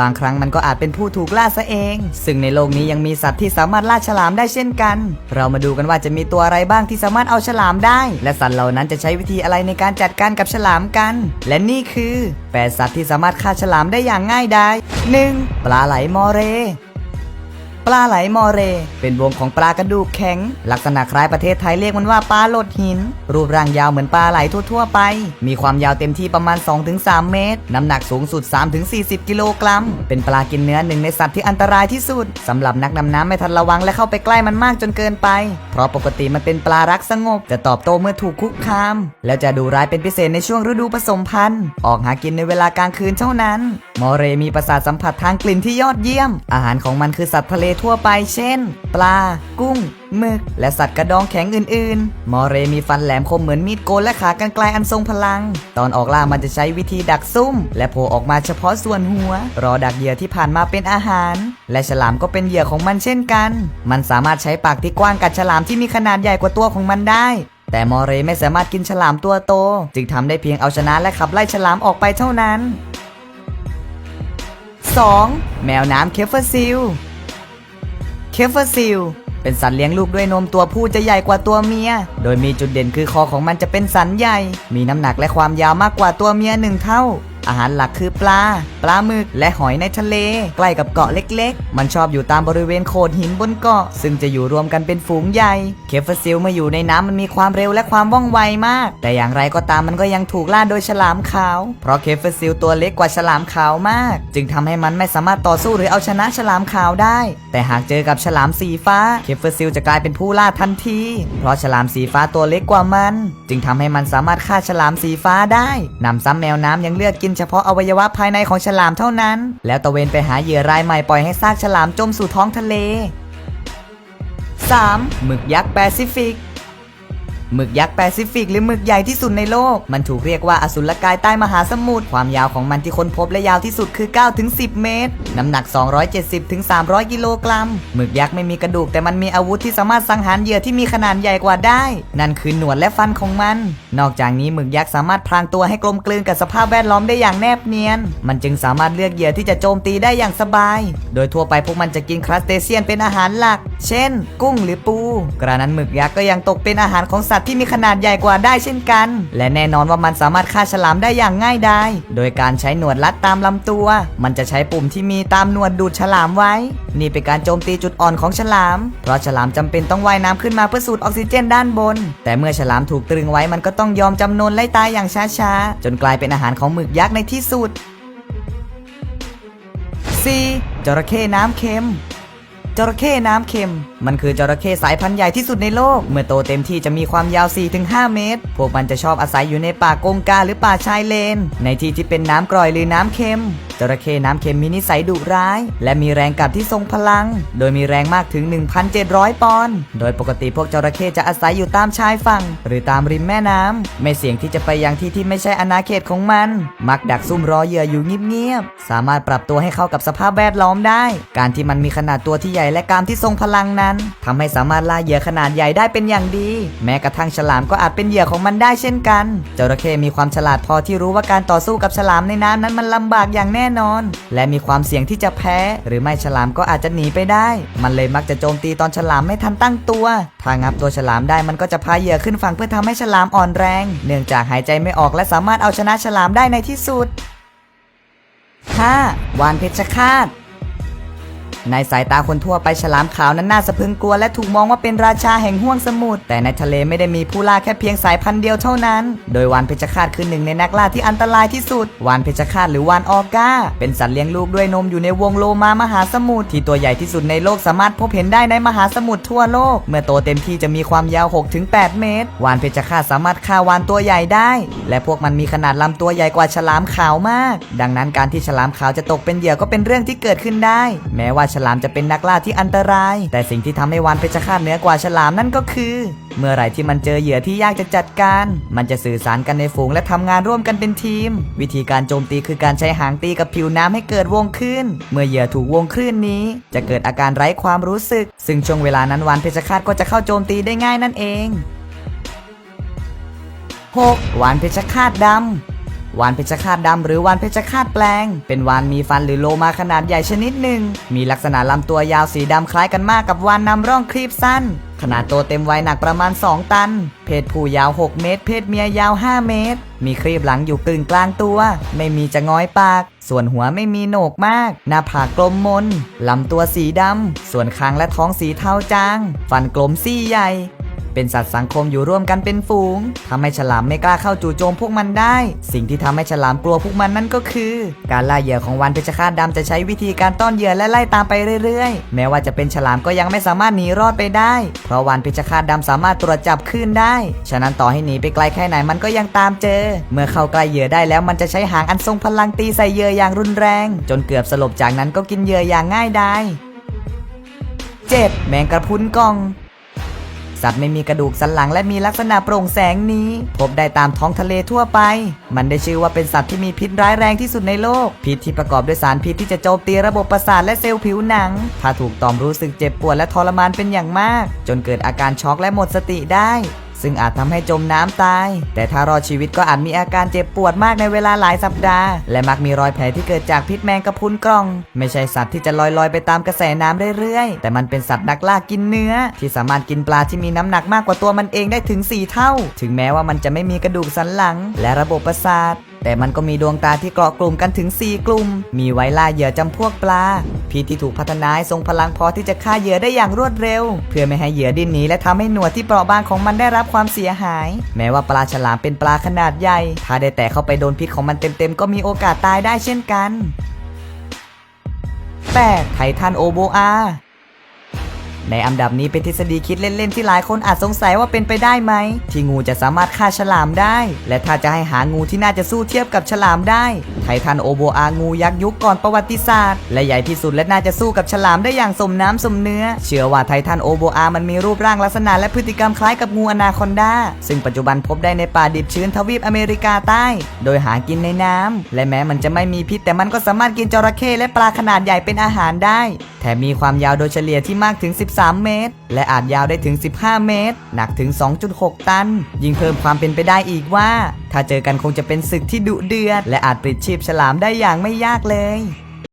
บางครั้งมันก็อาจเป็นผู้ถูกล่าซะเอง ซึ่งในโลกนี้ยังมีสัตว์ที่สามารถล่าฉลามได้เช่นกัน เรามาดูกันว่าจะมีตัวอะไรบ้างที่สามารถเอาฉลามได้ และสัตว์เหล่านั้นจะใช้วิธีอะไรในการจัดการกับฉลามกัน และนี่คือแปดสัตว์ที่สามารถฆ่าฉลามได้อย่างง่ายดาย 1. ปลาไหลมอเร ลาไหลมอเร เป็นวงของปลากระดูกแข็ง ลักษณะคล้ายประเทศไทยเรียกมันว่าปลาโลดหิน รูปร่างยาวเหมือนปลาไหลทั่วๆไป มีความยาวเต็มที่ประมาณ 2-3 เมตร น้ำหนักสูงสุด 3-40 กิโลกรัม เป็นปลากินเนื้อหนึ่งในสัตว์ที่อันตรายที่สุดสำหรับนักดำน้ำไม่ทันระวังและเข้าไปใกล้มันมากจนเกินไป เพราะปกติมันเป็นปลารักสงบจะตอบโต้เมื่อถูกคุกคาม แล้วจะดูร้ายเป็นพิเศษในช่วงฤดูผสมพันธุ์ออกหากินในเวลากลางคืนเท่านั้น มอเรมีประสาทสัมผัสทางกลิ่นที่ยอดเยี่ยม อาหารของมันคือสัตว์ทะเลทั่วไปเช่น ปลา กุ้งหมึก และสัตว์กระดองแข็งอื่นๆ มอเรมีฟันแหลมคมเหมือนมีดโกนและขากรรไกรอันทรงพลัง ตอนออกล่ามันจะใช้วิธีดักซุ่ม และโผล่ออกมาเฉพาะส่วนหัว รอดักเหยื่อที่ผ่านมาเป็นอาหาร และฉลามก็เป็นเหยื่อของมันเช่นกัน มันสามารถใช้ปากที่กว้างกัดฉลามที่มีขนาดใหญ่กว่าตัวของมันได้แต่มอเรไม่สามารถกินฉลามตัวโต จึงทำได้เพียงเอาชนะและขับไล่ฉลามออกไปเท่านั้น 2. แมวน้ำเคฟเฟอร์ซิล ฟเฟอร์ซิลเป็นสัตว์เลี้ยงลูกด้วยนมตัวผู้จะใหญ่กว่าตัวเมีย โดยมีจุดเด่นคือคอของมันจะเป็นสันใหญ่ มีน้ำหนักและความยาวมากกว่าตัวเมียหนึ่งเท่า อาหารหลักคือปลาปลาหมึก และหอยในทะเล ใกล้กับเกาะเล็ก ๆ มันชอบอยู่ตามบริเวณโขดหินบนเกาะ ซึ่งจะอยู่รวมกันเป็นฝูงใหญ่ เคฟเฟอร์ซิลเมื่ออยู่ในน้ำมันมีความเร็วและความว่องไวมาก แต่อย่างไรก็ตามมันก็ยังถูกล่าโดยฉลามขาว เพราะเคฟเฟอร์ซิลตัวเล็กกว่าฉลามขาวมาก จึงทำให้มันไม่สามารถต่อสู้หรือเอาชนะฉลามขาวได้ แต่หากเจอกับฉลามสีฟ้า เคฟเฟอร์ซิลจะกลายเป็นผู้ล่าทันที เพราะฉลามสีฟ้าตัวเล็กกว่ามัน จึงทำให้มันสามารถฆ่าฉลามสีฟ้าได้นำซ้ำแมวน้ำยังเลือกกินเฉพาะอวัยวะภายในของฉลามเท่านั้น แล้วตะเวนไปหาเหยื่อรายใหม่ปล่อยให้ซากฉลามจมสู่ท้องทะเล 3. หมึกยักษ์แปซิฟิก หมึกยักษ์แปซิฟิกหรือหมึกใหญ่ที่สุดในโลก มันถูกเรียกว่าอสุรกายใต้มหาสมุทรความยาวของมันที่ค้นพบและยาวที่สุดคือ 9-10 เมตร น้ำหนัก 270-300 กิโลกรัมหมึกยักษ์ไม่มีกระดูกแต่มันมีอาวุธที่สามารถสังหารเหยื่อที่มีขนาดใหญ่กว่าได้ นั่นคือหนวดและฟันของมัน นอกจากนี้หมึกยักษ์สามารถพรางตัวให้กลมกลืนกับสภาพแวดล้อมได้อย่างแนบเนียน มันจึงสามารถเลือกเหยื่อที่จะโจมตีได้อย่างสบาย โดยทั่วไปพวกมันจะกินครัสเตเซียนเป็นอาหารหลัก เช่น กุ้งหรือปู กระนั้นหมึกยักษ์ก็ยังตกเป็นอาหารของสัตว์ที่มีขนาดใหญ่กว่าได้เช่นกัน และแน่นอนว่ามันสามารถฆ่าฉลามได้อย่างง่ายดายโดยการใช้หนวดรัดตามลำตัว มันจะใช้ปุ่มที่มีตามหนวดดูดฉลามไว้ นี่เป็นการโจมตีจุดอ่อนของฉลาม เพราะฉลามจำเป็นต้องว่ายน้ำขึ้นมาเพื่อสูดออกซิเจนด้านบน แต่เมื่อฉลามถูกตรึงไว้มันก็ต้องยอมจำนนไล่ตายอย่างช้าๆ จนกลายเป็นอาหารของหมึกยักษ์ในที่สุด 4. จระเข้น้ำเค็ม จระเข้น้ำเค็ม มันคือจระเข้สายพันธุ์ใหญ่ที่สุดในโลก เมื่อโตเต็มที่จะมีความยาว 4-5 เมตร พวกมันจะชอบอาศัยอยู่ในป่ากงกาหรือป่าชายเลน ในที่ที่เป็นน้ำกร่อยหรือน้ำเค็ม จระเข้น้ำเค็มมีนิสัยดุร้าย และมีแรงกัดที่ทรงพลัง โดยมีแรงมากถึง 1,700 ปอนด์ โดยปกติพวกจระเข้จะอาศัยอยู่ตามชายฝั่ง หรือตามริมแม่น้ำ ไม่เสี่ยงที่จะไปยังที่ที่ไม่ใช่อาณาเขตของมัน มักดักซุ่มรอเหยื่ออยู่เงียบๆ สามารถปรับตัวให้เข้ากับสภาพแวดล้อมได้ การที่มันมีขนาดตัวที่ใหญ่และกรามที่ทรงพลังนั้นทำให้สามารถล่าเหยื่อขนาดใหญ่ได้เป็นอย่างดี แม้กระทั่งฉลามก็อาจเป็นเหยื่อของมันได้เช่นกัน จระเข้มีความฉลาดพอที่รู้ว่าการต่อสู้กับฉลามในน้ำนั้นมันลำบากอย่างแน่นอน และมีความเสี่ยงที่จะแพ้ หรือไม่ฉลามก็อาจจะหนีไปได้ มันเลยมักจะโจมตีตอนฉลามไม่ทันตั้งตัว ถ้างับตัวฉลามได้มันก็จะพาเหยื่อขึ้นฝั่งเพื่อทำให้ฉลามอ่อนแรง เนื่องจากหายใจไม่ออกและสามารถเอาชนะฉลามได้ในที่สุด 5. วานเพชรฆาต ในสายตาคนทั่วไปฉลามขาวนั้นน่าสะพรึงกลัวและถูกมองว่าเป็นราชาแห่งห้วงสมุทรแต่ในทะเลไม่ได้มีผู้ล่าแค่เพียงสายพันธุ์เดียวเท่านั้น โดยวานเพชรฆาตคือหนึ่งในนักล่าที่อันตรายที่สุด วานเพชรฆาตหรือวานออก้าเป็นสัตว์เลี้ยงลูกด้วยนมอยู่ในวงโลมามหาสมุทรที่ตัวใหญ่ที่สุดในโลกสามารถพบเห็นได้ในมหาสมุทรทั่วโลก เมื่อโตเต็มที่จะมีความยาว 6-8 เมตร วานเพชรฆาตสามารถฆ่าวานตัวใหญ่ได้ และพวกมันมีขนาดลำตัวใหญ่กว่าฉลามขาวมาก ดังนั้นการที่ฉลามขาวจะตกเป็นเหยื่อก็เป็นเรื่องที่เกิดขึ้นได้ แม้ว่าฉลามจะเป็นนักล่าที่อันตราย แต่สิ่งที่ทำให้วานเพชรฆาตเหนือกว่าฉลามนั่นก็คือ เมื่อไหร่ที่มันเจอเหยื่อที่ยากจะจัดการ มันจะสื่อสารกันในฝูงและทำงานร่วมกันเป็นทีม วิธีการโจมตีคือการใช้หางตีกับผิวน้ำให้เกิดวงคลื่นเมื่อเหยื่อถูกวงคลื่นนี้ จะเกิดอาการไร้ความรู้สึก ซึ่งช่วงเวลานั้นวานเพชรฆาตก็จะเข้าโจมตีได้ง่ายนั่นเอง 6. วานเพชรฆาตดำ วานเพชฌฆาตดำหรือวานเพชฌฆาตแปลง เป็นวานมีฟันหรือโลมาขนาดใหญ่ชนิดหนึ่ง มีลักษณะลำตัวยาวสีดำคล้ายกันมากกับวานนำร่องครีบสั้น ขนาดโตเต็มวัยหนักประมาณ 2 ตัน เพศผู้ยาว 6 เมตร เพศเมียยาว 5 เมตร มีครีบหลังอยู่กึ่งกลางตัว ไม่มีจะง้อยปาก ส่วนหัวไม่มีโหนกมาก หน้าผากกลมมนลำตัวสีดำส่วนคางและท้องสีเทาจาง ฟันกลมซี่ใหญ่ เป็นสัตว์สังคมอยู่ร่วมกันเป็นฝูงทำให้ฉลามไม่กล้าเข้าจู่โจมพวกมันได้ สิ่งที่ทำให้ฉลามกลัวพวกมันนั่นก็คือ การล่าเหยื่อของวานเพชฌฆาตดำจะใช้วิธีการต้อนเหยื่อและไล่ตามไปเรื่อยๆ แม้ว่าจะเป็นฉลามก็ยังไม่สามารถหนีรอดไปได้ เพราะวานเพชฌฆาตดำสามารถตรวจจับคลื่นได้ ฉะนั้นต่อให้หนีไปไกลแค่ไหนมันก็ยังตามเจอ เมื่อเข้าใกล้เหยื่อได้แล้วมันจะใช้หางอันทรงพลังตีใส่เหยื่ออย่างรุนแรง จนเกือบสลบจากนั้นก็กินเหยื่ออย่างง่ายดาย 7. แมงกระพุนกอง สัตว์ไม่มีกระดูกสันหลังและมีลักษณะโปร่งแสงนี้ พบได้ตามท้องทะเลทั่วไป มันได้ชื่อว่าเป็นสัตว์ที่มีพิษร้ายแรงที่สุดในโลก พิษที่ประกอบด้วยสารพิษที่จะโจมตีระบบประสาทและเซลล์ผิวหนัง ถ้าถูกตอมรู้สึกเจ็บปวดและทรมานเป็นอย่างมาก จนเกิดอาการช็อกและหมดสติได้ ซึ่งอาจทำให้จมน้ำตาย แต่ถ้ารอดชีวิตก็อาจมีอาการเจ็บปวดมากในเวลาหลายสัปดาห์ และมักมีรอยแผลที่เกิดจากพิษแมงกะพุนกล่อง ไม่ใช่สัตว์ที่จะลอยๆไปตามกระแสน้ำเรื่อยๆ แต่มันเป็นสัตว์นักล่ากินเนื้อ ที่สามารถกินปลาที่มีน้ำหนักมากกว่าตัวมันเองได้ถึง 4 เท่า ถึงแม้ว่ามันจะไม่มีกระดูกสันหลัง และระบบประสาท แต่มันก็มีดวงตาที่เกาะกลุ่มกันถึง 4 กลุ่ม มีไว้ล่าเหยื่อจำพวกปลาพิษที่ถูกพัฒนาให้ทรงพลังพอที่จะฆ่าเหยื่อได้อย่างรวดเร็ว เพื่อไม่ให้เหยื่อดิ้นหนีและทำให้หนวดที่เปราะบางของมันได้รับความเสียหาย แม้ว่าปลาฉลามเป็นปลาขนาดใหญ่ ถ้าได้แต่เข้าไปโดนพิษของมันเต็มๆ ก็มีโอกาสตายได้เช่นกัน 8. ไททันโอโบอา ในอันดับนี้เป็นทฤษฎีคิดเล่นๆที่หลายคนอาจสงสัยว่าเป็นไปได้ไหม ที่งูจะสามารถฆ่าฉลามได้ และถ้าจะให้หางูที่น่าจะสู้เทียบกับฉลามได้ ไททันโอโบอางูยักษ์ยุคก่อนประวัติศาสตร์ และใหญ่ที่สุดและน่าจะสู้กับฉลามได้อย่างสมน้ำสมเนื้อ เชื่อว่าไททันโอโบอามันมีรูปร่างลักษณะและพฤติกรรมคล้ายกับงูอนาคอนดาซึ่งปัจจุบันพบได้ในป่าดิบชื้นทวีปอเมริกาใต้ โดยหากินในน้ำและแม้มันจะไม่มีพิษแต่มันก็สามารถกินจระเข้และปลาขนาดใหญ่เป็นอาหารได้ แถมมีความยาวโดยเฉลี่ยที่มากถึง 13เมตร และอาจยาวได้ถึง 15 เมตร หนักถึง 2.6 ตัน ยิ่งเพิ่มความเป็นไปได้อีกว่า ถ้าเจอกันคงจะเป็นศึกที่ดุเดือด และอาจปลิดชีพฉลามได้อย่างไม่ยากเลย